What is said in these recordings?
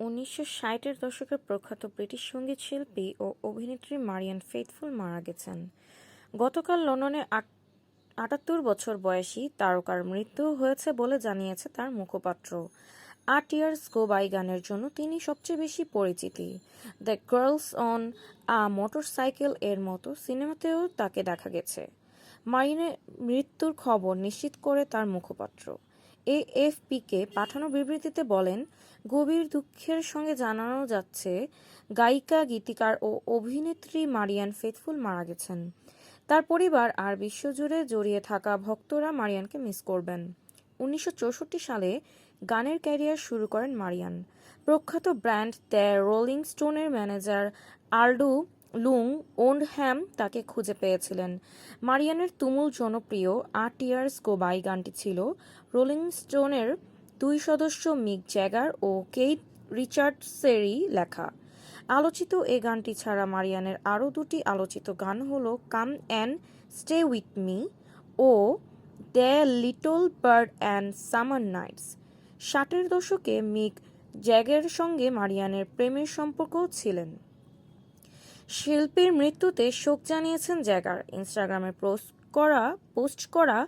উনিশশো ষাটের দশকের প্রখ্যাত ব্রিটিশ সংগীত শিল্পী ও অভিনেত্রী মারিয়ান ফেইথফুল মারা গেছেন। গতকাল লন্ডনে আট- আটাত্তর বছর বয়সী তারকার মৃত্যু হয়েছে বলে জানিয়েছে তার মুখপাত্র। আট ইয়ার্স গো বাই গানের জন্য তিনি সবচেয়ে বেশি পরিচিতি। The girls on a motorcycle এর মতো সিনেমাতেও তাকে দেখা গেছে। মারিনের মৃত্যুর খবর নিশ্চিত করে তার মুখপাত্র। এএফপিকে পাঠানো বিবৃতিতে বলেন, গভীর দুঃখের সঙ্গে জানানো যাচ্ছে, গায়িকা, গীতিকার ও অভিনেত্রী মারিয়ান ফেথফুল মারা গেছেন। তার পরিবার আর বিশ্বজুড়ে জড়িয়ে থাকা ভক্তরা মারিয়ানকে মিস করবেন। উনিশশো চৌষট্টি সালে গানের ক্যারিয়ার শুরু করেন মারিয়ান। প্রখ্যাত ব্র্যান্ড দ্য রোলিং স্টোনের ম্যানেজার আর্ডু লুং ওন্ডহ্যাম তাকে খুঁজে পেয়েছিলেন। মারিয়ানের তুমুল জনপ্রিয় আট ইয়ার্স গো বাই গানটি ছিল রোলিং স্টোনের দুই সদস্য মিক জ্যাগার ও কেইট রিচার্ডসেরই লেখা। আলোচিত এ গানটি ছাড়া মারিয়ানের আরও দুটি আলোচিত গান হল come and stay with me O the little bird and summer nights. ষাটের দশকে মিক জ্যাগের সঙ্গে মারিয়ানের প্রেমের সম্পর্কও ছিলেন। শিল্পীর মৃত্যুতে শোক জানিয়েছেন জ্যাগার। ইনস্টাগ্রামে পোস্ট করা পোস্ট করা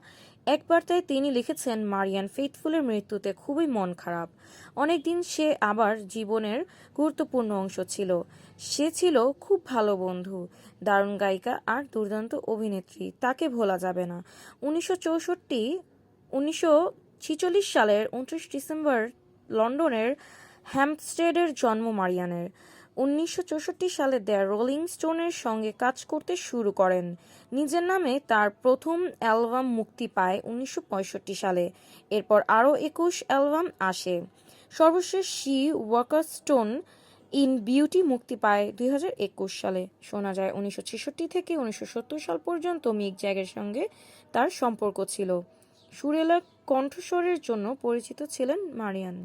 এক বার্তায় তিনি লিখেছেন, মারিয়ান ফেথফুলের মৃত্যুতে খুবই মন খারাপ। অনেকদিন সে আবার জীবনের গুরুত্বপূর্ণ অংশ ছিল। সে ছিল খুব ভালো বন্ধু, দারুণ গায়িকা আর দুর্দান্ত অভিনেত্রী। তাকে ভোলা যাবে না। উনিশশো চৌষট্টি, উনিশশো সালের উনত্রিশ ডিসেম্বর লন্ডনের হ্যাম্পস্টেডের জন্ম মারিয়ানের। উনিশশো চৌষট্টি সালে দ্য রোলিং স্টোনের সঙ্গে কাজ করতে শুরু করেন। নিজের নামে তার প্রথম অ্যালবাম মুক্তি পায় উনিশশো পঁয়ষট্টি সালে। এরপর আরও একুশ অ্যালবাম আসে। সর্বশেষ she walker stone in beauty মুক্তি পায় দুই হাজার একুশ সালে। শোনা যায় উনিশশো ছেষট্টি থেকে উনিশশো সত্তর সাল পর্যন্ত মিক জ্যাগের সঙ্গে তার সম্পর্ক ছিল। সুরেলা কণ্ঠস্বরের জন্য পরিচিত ছিলেন মারিয়ান।